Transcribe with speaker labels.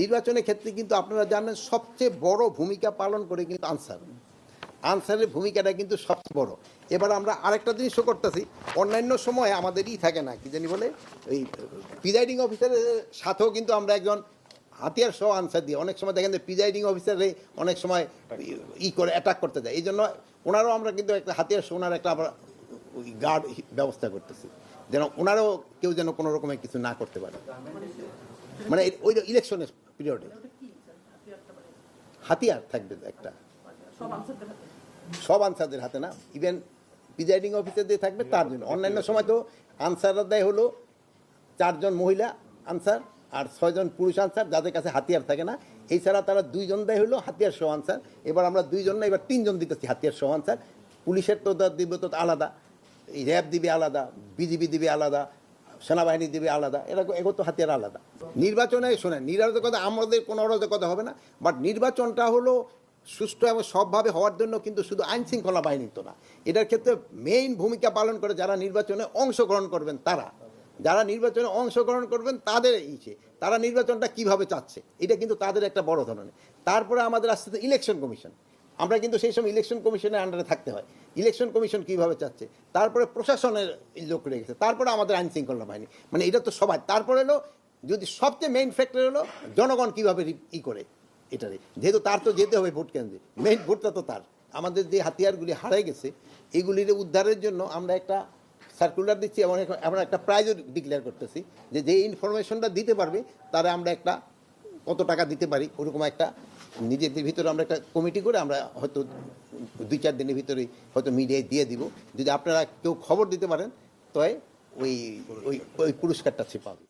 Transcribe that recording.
Speaker 1: নির্বাচনের ক্ষেত্রে কিন্তু আপনারা জানেন সবচেয়ে বড় ভূমিকা পালন করে কিন্তু আনসার। আনসারের ভূমিকাটা কিন্তু সবচেয়ে বড়। এবার আমরা আরেকটা জিনিসও করতেছি। অন্যান্য সময় আমাদেরই থাকে না, কি জানি বলে? এই প্রিজাইডিং অফিসারের সাথেও কিন্তু আমরা একজন হাতিয়ার সহ আনসার দিই। অনেক সময় দেখেন যে প্রিজাইডিং অফিসারে অনেক সময় ই করে অ্যাটাক করতে যায়। এই জন্য ওনারও আমরা কিন্তু একটা হাতিয়ার সহ ওনার একটা আমরা গার্ড ব্যবস্থা করতেছি। যেন ওনারও কেউ যেন কোনো রকমের কিছু না করতে পারে। মানে ওই ইলেকশনের পিরিয়ডে হাতিয়ার থাকবে একটা। সব আনসারদের হাতে না। ইভেন প্রিজাইডিং অফিসারদের থাকবে, তার জন্য। অন্যান্য সময় তো আনসাররা দেয় হলো চারজন মহিলা আনসার আর ছয়জন পুরুষ আনসার, যাদের কাছে হাতিয়ার থাকে না। এছাড়া তারা দুইজন দেয় হলো হাতিয়ার সহ আনসার। এবার আমরা দুইজন না, এবার তিনজন দিতেছি হাতিয়ার সহ আনসার। পুলিশের তো দিবে তো আলাদা। র্যাব দিবে আলাদা, বিজিবি দিবে আলাদা সেনাবাহিনী দেবে আলাদা। এরকম এগো হাতিয়ার আলাদা। নির্বাচনে শোনেন নিরাপদতা আমাদের কোনো অরাজকতা হবে না বাট নির্বাচনটা হলো সুষ্ঠু এবং সবভাবে হওয়ার জন্য কিন্তু শুধু আইন শৃঙ্খলা বাহিনীর তো না। এটার ক্ষেত্রে মেইন ভূমিকা পালন করে যারা নির্বাচনে অংশগ্রহণ করবেন তারা। যারা নির্বাচনে অংশগ্রহণ করবেন তাদের ইচ্ছে তারা নির্বাচনটা কীভাবে চাচ্ছে, এটা কিন্তু তাদের একটা বড় ধরনের। তারপরে আমাদের আসতে ইলেকশন কমিশন আমরা কিন্তু সেই সময় ইলেকশন কমিশনের আন্ডারে থাকতে হয়। ইলেকশন কমিশন কীভাবে চাচ্ছে? তারপরে প্রশাসনের লোক রেখেছে। তারপরে আমাদের আইন শৃঙ্খলা বাহিনী। মানে এটা তো সবাই। তারপরে হলো, যদি সবচেয়ে মেইন ফ্যাক্টর হলো, জনগণ কীভাবে ই করে? এটারে যেহেতু তার তো যেতে হবে ভোট কেন্দ্রে। মেইন ভোটটা তো তার। আমাদের যে হাতিয়ারগুলি হারাই গেছে, এগুলির উদ্ধারের জন্য আমরা একটা সার্কুলার দিচ্ছি এবং আমরা একটা প্রাইজও ডিক্লেয়ার করতেছি যে যে ইনফরমেশনটা দিতে পারবে, তারা আমরা একটা কত টাকা দিতে পারি, ওরকম একটা নিজেদের ভিতরে আমরা একটা কমিটি করে আমরা হয়তো দুই চার দিনের ভিতরে হয়তো মিডিয়ায় দিয়ে দিব। যদি আপনারা কেউ খবর দিতে পারেন তয় ওই ওই ওই পুরস্কারটা সে পাবে।